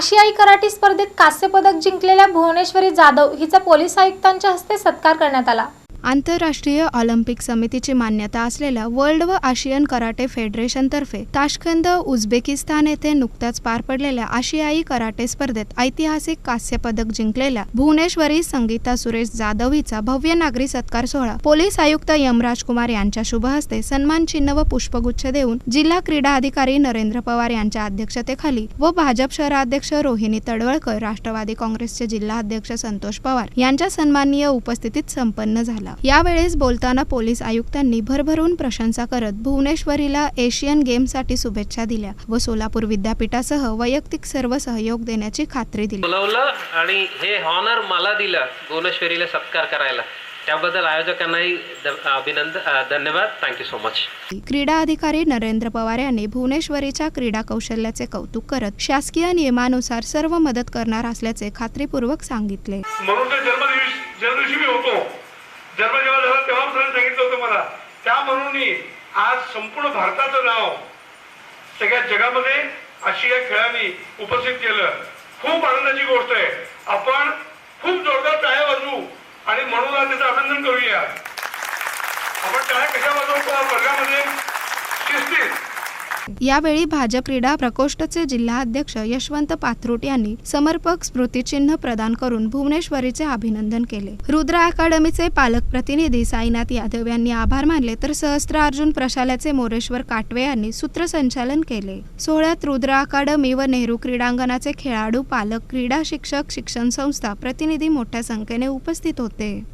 आशियाई कराटे स्पर्धेत कांस्य पदक जिंकलेल्या भुवनेश्वरी जाधव हिचा पोलीस आयुक्तांच्या हस्ते सत्कार करण्यात आला. आंतरराष्ट्रीय ऑलिम्पिक समितीची मान्यता असलेल्या वर्ल्ड व आशियन कराटे फेडरेशनतर्फे ताशकंद उझबेकिस्तान येथे नुकत्याच पार पडलेल्या आशियाई कराटे स्पर्धेत ऐतिहासिक कांस्य पदक जिंकलेल्या भुवनेश्वरी संगीता सुरेश जाधव हिचा भव्य नागरी सत्कार सोहळा. पोलीस आयुक्त यमराज कुमार यांच्या शुभ हस्ते सन्मान चिन्ह व पुष्पगुच्छ देऊन जिल्हा क्रीडा अधिकारी नरेंद्र पवार यांच्या अध्यक्षतेखाली व भाजप शहराध्यक्ष रोहिणी तडवळकर राष्ट्रवादी काँग्रेसचे जिल्हा अध्यक्ष संतोष पवार यांच्या सन्माननीय उपस्थितीत संपन्न झाला. यावेळेस बोलताना पोलीस आयुक्तांनी भरभरून प्रशंसा करत भुवनेश्वरीला एशियन गेमसाठी शुभेच्छा दिल्या व सोलापूर विद्यापीठासह वैयक्तिक सर्व सहयोग देण्याची खात्री दिली. बोलवलं आणि हे हॉनर मला दिलं भुवनेश्वरीला सत्कार करायला. त्याबद्दल आयोजकांनाही अभिनंदन धन्यवाद. थँक्यू सो मच क्रीडा अधिकारी नरेंद्र पवार यांनी भुवनेश्वरीच्या क्रीडा कौशल्याचे कौतुक करत शासकीय नियमानुसार सर्व मदत करणार असल्याचे खात्रीपूर्वक सांगितले. म्हणून होतो जन्म जेव्हा झाला तेव्हा सरांनी सांगितलं होतं मला त्या म्हणून आज संपूर्ण भारताचं नाव सगळ्या जगामध्ये आशिया खेळांनी उपस्थित केलं. खूप आनंदाची गोष्ट आहे. आपण खूप जोरदार टाळ्या वाजवू आणि म्हणून आज त्याचं अभिनंदन करूया. आपण टाळ्या कशा वाजवतो वर्गामध्ये शिस्तीत. यावेळी भाजप क्रीडा प्रकोष्ठचे जिल्हाध्यक्ष यशवंत पाथरुट यांनी समर्पक स्मृतिचिन्ह प्रदान करून भुवनेश्वरीचे अभिनंदन केले. रुद्र अकादमीचे पालक प्रतिनिधी साईनाथ यादव यांनी आभार मानले तर सहस्त्र अर्जुन प्रशालाचे मोरेश्वर काटवे यांनी सूत्रसंचालन केले. सोहळ्यात रुद्र अकादमी व नेहरू क्रीडांगणाचे खेळाडू पालक क्रीडा शिक्षक शिक्षण संस्था प्रतिनिधी मोठ्या संख्येने उपस्थित होते.